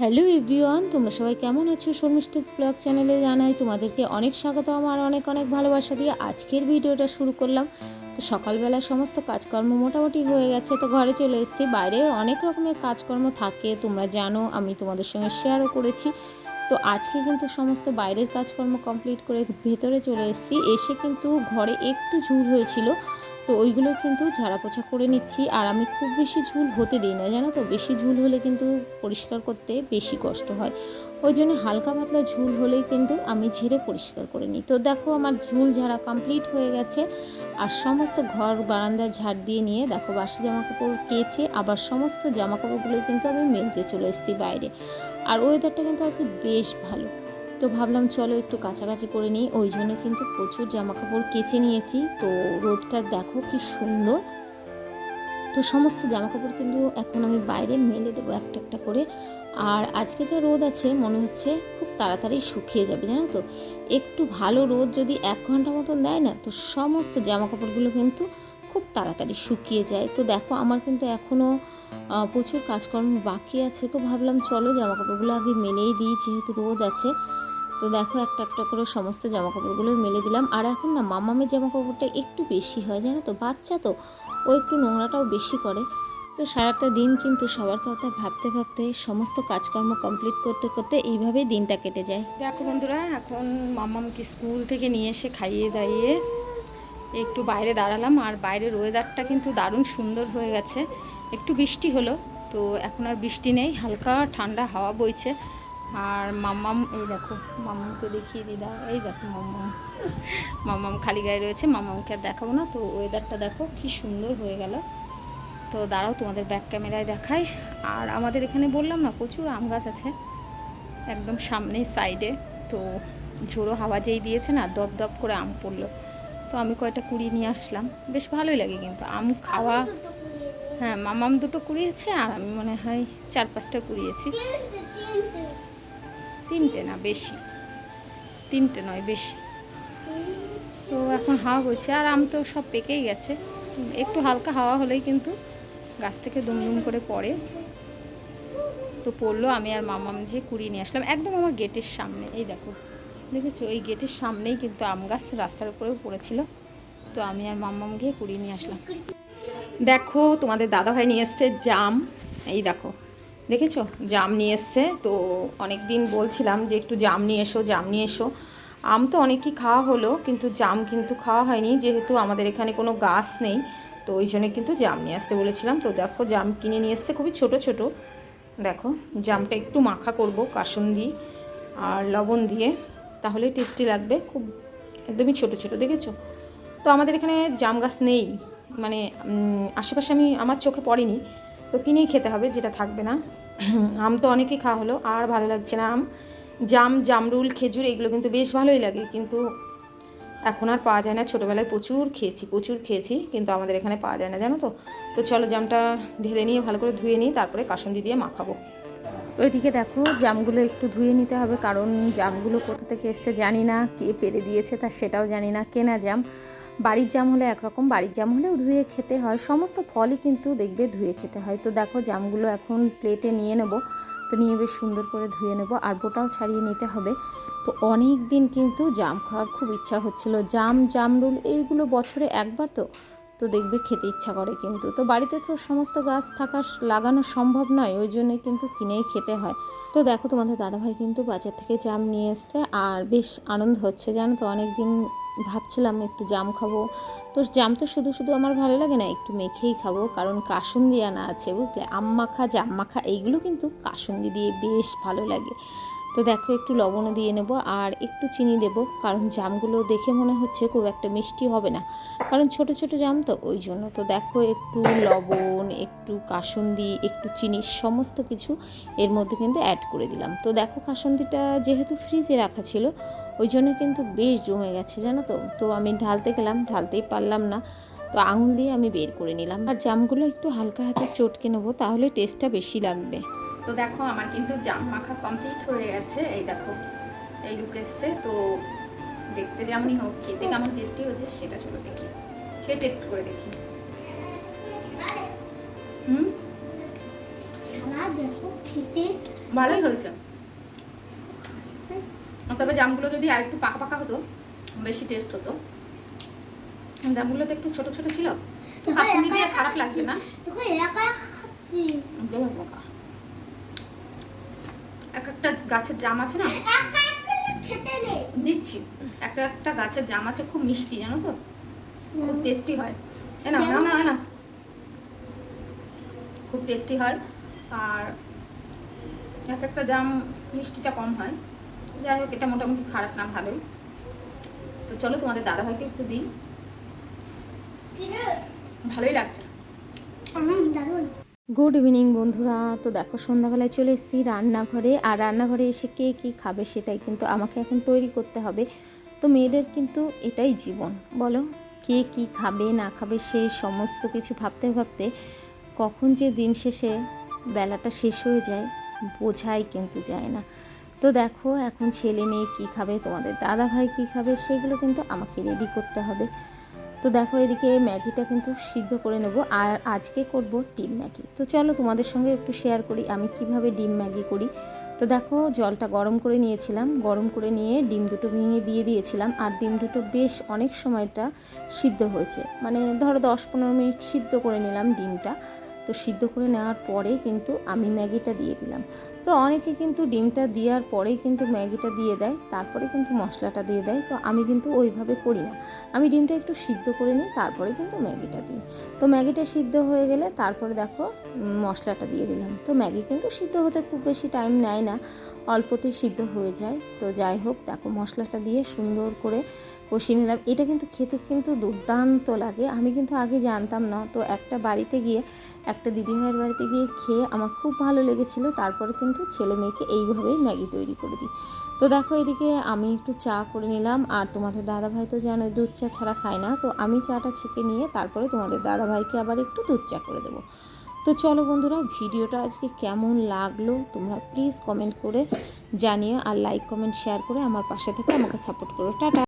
Hello everyone, তোমরা সবাই কেমন আছো? শর্মিষ্টেজ ব্লগ চ্যানেলে জানাই তোমাদেরকে অনেক স্বাগত, আমার অনেক অনেক ভালোবাসা দিয়ে আজকের ভিডিওটা শুরু করলাম। তো সকালবেলা সমস্ত কাজকর্ম মোটামুটি হয়ে গেছে, তো ঘরে চলে এসেছি। বাইরে অনেক রকমের কাজকর্ম থাকে, তোমরা জানো, আমি তোমাদের সঙ্গে শেয়ারও করেছি। তো আজকে কিন্তু সমস্ত বাইরের কাজকর্ম কমপ্লিট করে ভেতরে চলে এসেছি। এসে কিন্তু ঘরে একটু ঝুল হয়েছিল। তো ওইগুলো কিন্তু ঝাড়া পোছা করে নিচ্ছি। আর আমি খুব বেশি ঝুল হতে দিই না, জানো তো? বেশি ঝুল হলে কিন্তু পরিষ্কার করতে বেশি কষ্ট হয়। ওই জন্য হালকা পাতলা ঝুল হলেই কিন্তু আমি ঝেড়ে পরিষ্কার করে নিই। তো দেখো আমার ঝুল ঝাড়া কমপ্লিট হয়ে গেছে। আর সমস্ত ঘর বারান্দা ঝাড় দিয়ে নিয়ে দেখো বাসি জামা কাপড় কেচে আবার সমস্ত জামা কাপড়গুলো কিন্তু আমি মেলতে চলে এসেছি বাইরে। আর ওয়েদারটা কিন্তু আজকে বেশ ভালো। তো ভাবলাম, চলো একটু কাছাকাছি করে নিই। ওই জন্য কিন্তু প্রচুর জামা কাপড় কেচে নিয়েছি। তো রোদটা দেখো কি সুন্দর। তো সমস্ত জামা কাপড় কিন্তু এখন আমি বাইরে মেলে দেবো একটা একটা করে। আর আজকে যা রোদ আছে, মনে হচ্ছে খুব তাড়াতাড়ি শুকিয়ে যাবে, জানো তো? একটু ভালো রোদ যদি এক ঘণ্টা মতন দেয় না, তো সমস্ত জামা কাপড়গুলো কিন্তু খুব তাড়াতাড়ি শুকিয়ে যায়। তো দেখো, আমার কিন্তু এখনও প্রচুর কাজকর্ম বাকি আছে। তো ভাবলাম, চলো জামা কাপড়গুলো আগে মেলেই দিই, যেহেতু রোদ আছে। তো দেখো, একটা একটা করে সমস্ত জামা কাপড়গুলো মেলে দিলাম। আর এখন না, মামামের জামা কাপড়টা একটু বেশি হয়, জানো তো? বাচ্চা তো, ও একটু নোংরাটাও বেশি করে। তো সারাটা দিন কিন্তু সবার কথা ভাবতে ভাবতে, সমস্ত কাজকর্ম কমপ্লিট করতে করতে এইভাবেই দিনটা কেটে যায়। দেখো বন্ধুরা, এখন মাম্মামকে স্কুল থেকে নিয়ে এসে খাইয়ে দাইয়ে একটু বাইরে দাঁড়ালাম। আর বাইরের ওয়েদারটা কিন্তু দারুণ সুন্দর হয়ে গেছে। একটু বৃষ্টি হলো, তো এখন আর বৃষ্টি নেই, হালকা ঠান্ডা হাওয়া বইছে। আর মাম্মাম এই দেখো মাম্মামকে দেখিয়ে দিদা এই দেখো মাম্মাম। মাম্মাম খালি গায়ে রয়েছে মাম্মামকে আর দেখাবো না। তো ওয়েদারটা দেখো কি সুন্দর হয়ে গেল। তো দাঁড়াও তোমাদের ব্যাক ক্যামেরায় দেখাই। আর আমাদের এখানে বললাম না প্রচুর আম গাছ আছে একদম সামনে সাইডে তো ঝোড়ো হাওয়া যেই দিয়েছে না দপ দপ করে আম পড়ল। তো আমি কয়টা কুড়িয়ে নিয়ে আসলাম। বেশ ভালোই লাগে কিন্তু আম খাওয়া। হ্যাঁ মামাম দুটো কুড়িয়েছে আর আমি মনে হয় চার পাঁচটা কুড়িয়েছি। তিনটে না, বেশি। তিনটে নয়, বেশি। তো এখন হাওয়া বইছে, আর আম তো সব পেকেই গেছে। একটু হালকা হাওয়া হলেই কিন্তু গাছ থেকে দুমদুম করে পড়ে। তো পড়ল আমি আর মামাম যে কুড়িয়ে নিয়ে আসলাম, একদম আমার গেটের সামনে। এই দেখো, দেখেছ? ওই গেটের সামনেই কিন্তু আম গাছ রাস্তার উপরেও পড়েছিল। তো আমি আর মাম্মাম গিয়ে কুড়িয়ে নিয়ে আসলাম। দেখো, তোমাদের দাদাভাই নিয়ে এসছে জাম। এই দেখো দেখেছ? জাম নিয়ে এসছে। তো অনেক দিন বলছিলাম যে একটু জাম নিয়ে এসো, জাম নিয়ে এসো। আম তো অনেকই খাওয়া হলো, কিন্তু জাম কিন্তু খাওয়া হয়নি। যেহেতু আমাদের এখানে কোনো গাছ নেই, তো ওই জন্য কিন্তু জাম নিয়ে আসতে বলেছিলাম। তো দেখো, জাম কিনে নিয়ে এসছে খুবই ছোট ছোট। দেখো, জামটা একটু মাখা করব কাসুন্দি আর লবণ দিয়ে। তাহলে টেস্টি লাগবে, খুব একদমই ছোট ছোট। দেখেছ? তো আমাদের এখানে জাম গাছ নেই। মানে আশেপাশে আমি, আমার চোখে পড়েনি। তো কিনেই খেতে হবে, যেটা থাকবে না। আম তো অনেকেই খাওয়া হলো, আর ভালো লাগছে না আম। জাম, জামরুল, খেজুর, এগুলো কিন্তু বেশ ভালোই লাগে, কিন্তু এখন আর পাওয়া যায় না। ছোটোবেলায় প্রচুর খেয়েছি প্রচুর খেয়েছি, কিন্তু আমাদের এখানে পাওয়া যায় না, জানো তো? তো চলো জামটা ঢেলে নিয়ে, ভালো করে ধুয়ে নিই তারপরে কাসুন্দি দিয়ে মাখাবো। তো এদিকে দেখো, জামগুলো একটু ধুয়ে নিতে হবে, কারণ জামগুলো কোথা থেকে এসছে জানি না, কে পেরে দিয়েছে তা সেটাও জানি না, কেনা জাম। বাড়ির জাম হলে একরকম, বাড়ির জাম হলেও ধুয়ে খেতে হয়। সমস্ত ফলই কিন্তু দেখবে ধুয়ে খেতে হয়। তো দেখো, জামগুলো এখন প্লেটে নিয়ে নেব। তো নিয়ে বেশ সুন্দর করে ধুয়ে নেব আর বোটাও ছাড়িয়ে নিতে হবে। তো অনেক দিন কিন্তু জাম খাওয়ার খুব ইচ্ছা হচ্ছিল। জাম, জামরুল, এইগুলো বছরে একবার তো তো দেখবে খেতে ইচ্ছা করে কিন্তু। তো বাড়িতে তো সমস্ত গাছ থাকা লাগানো সম্ভব নয়, ওই জন্যে কিন্তু কিনেই খেতে হয়। তো দেখো তোমাদের দাদাভাই কিন্তু বাজার থেকে জাম নিয়ে এসছে আর বেশ আনন্দ হচ্ছে, জানো তো? অনেক দিন ভাবছিলাম একটু জাম খাব। তো জাম তো শুধু শুধু আমার ভালো লাগে না, একটু মেখেই খাব, কারণ কাসুন্দি আনা আছে, বুঝলে? আম মাখা, জাম মাখা, এইগুলো কিন্তু কাসুন্দি দিয়ে বেশ ভালো লাগে। তো দেখো একটু লবণও দিয়ে নেব আর একটু চিনি দেব, কারণ জামগুলো দেখে মনে হচ্ছে খুব একটা মিষ্টি হবে না। কারণ ছোট ছোট জাম তো, ওই জন্য। তো দেখো একটু লবণ, একটু কাসুন্দি, একটু চিনি, সমস্ত কিছু এর মধ্যে কিন্তু অ্যাড করে দিলাম। তো দেখো কাসুন্দিটা যেহেতু ফ্রিজে রাখা ছিল, ওই জন্য কিন্তু বেশ জমে গেছে, জানো তো? তো আমি ঢালতে গেলাম, ঢালতেই পারলাম না। তো আঙুল দিয়ে আমি বের করে নিলাম। আর জামগুলো একটু হালকা হাতে চটকে নেব, তাহলে টেস্টটা বেশি লাগবে। তো দেখো আমার কিন্তু জাম মাখা কমপ্লিট হয়ে গেছে। এই দেখো এই লুক এসছে। তো দেখতে যেমনই হোক খেতে কেমন টেস্টি হচ্ছে সেটা চলো দেখি। খেয়ে টেস্ট করে দেখি। হুম? ভালোই হয়েছে। তবে জামগুলো যদি আরেকটু পাকা পাকা হতো বেশি টেস্ট হতো। জামগুলো তো একটু ছোট ছোট ছিল। খারাপ লাগছে না? এক একটা গাছের জাম আছে না? দিচ্ছি একটা একটা গাছের জাম আছে খুব মিষ্টি জানো তো? খুব টেস্টি হয়। এ না? না? না না? খুব টেস্টি হয়। আর এক একটা জাম মিষ্টিটা কম হয়। যাই হোক এটা মোটামুটি খারাপ না ভালোই। তো চলো তোমাদের দাদাভাইকে একটু দিই। ভালোই লাগছে। গুড ইভিনিং বন্ধুরা। তো দেখো, সন্ধ্যাবেলায় চলে এসেছি রান্নাঘরে। আর রান্নাঘরে এসে কে কী খাবে সেটাই কিন্তু আমাকে এখন তৈরি করতে হবে। তো মেয়েদের কিন্তু এটাই জীবন। বলো, কে কী খাবে, না খাবে সেই সমস্ত কিছু ভাবতে ভাবতে কখন যে দিন শেষে বেলাটা শেষ হয়ে যায়, বোঝাই কিন্তু যায় না। তো দেখো, এখন ছেলে মেয়ে কী খাবে, তোমাদের দাদা ভাই কী খাবে, সেগুলো কিন্তু আমাকে রেডি করতে হবে। তো দেখো এদিকে ম্যাগিটা কিন্তু সিদ্ধ করে নেব আর আজকে করব ডিম ম্যাগি। তো চলো তোমাদের সঙ্গে একটু শেয়ার করি আমি কীভাবে ডিম ম্যাগি করি। তো দেখো জলটা গরম করে নিয়েছিলাম, গরম করে নিয়ে ডিম দুটো ভেঙে দিয়ে দিয়েছিলাম আর ডিম দুটো বেশ অনেক সময়টা সিদ্ধ হয়েছে। মানে ধরো দশ পনেরো মিনিট সিদ্ধ করে নিলাম ডিমটা। তো সিদ্ধ করে নেওয়ার পরে কিন্তু আমি ম্যাগিটা দিয়ে দিলাম। তো অনেকে কিন্তু ডিমটা দেওয়ার পরেই কিন্তু ম্যাগিটা দিয়ে দেয়, তারপরে কিন্তু মশলাটা দিয়ে দেয়। তো আমি কিন্তু ওইভাবে করি না। আমি ডিমটা একটু সিদ্ধ করে নিই, তারপরে কিন্তু ম্যাগিটা দিই। তো ম্যাগিটা সিদ্ধ হয়ে গেলে তারপরে দেখো মশলাটা দিয়ে দিলাম। তো ম্যাগি কিন্তু সিদ্ধ হতে খুব বেশি টাইম নেয় না, অল্পতেই সিদ্ধ হয়ে যায়। তো যাই হোক, দেখো মশলাটা দিয়ে সুন্দর করে কষিয়ে নিলাম। এটা কিন্তু খেতে কিন্তু দুর্দান্ত লাগে। আমি কিন্তু আগে জানতাম না। তো একটা বাড়িতে গিয়ে, একটা দিদিভাইয়ের বাড়িতে গিয়ে খেয়ে আমার খুব ভালো লেগেছিল। তারপরে কিন্তু ছেলে মেয়েকে এইভাবেই ম্যাগি তৈরি করে দিই। তো দেখো এদিকে আমি একটু চা করে নিলাম আর তোমাদের দাদাভাই তো জানো দুধ চা ছাড়া খায় না। তো আমি চাটা ছেঁকে নিয়ে তারপরে তোমাদের দাদাভাইকে আবার একটু দুধ চা করে দেবো। তো চলো বন্ধুরা, ভিডিওটা আজকে কেমন লাগল তোমরা প্লিজ কমেন্ট করে জানিও আর লাইক কমেন্ট শেয়ার করে আমার পাশে থেকে আমাকে সাপোর্ট করো। টাটা!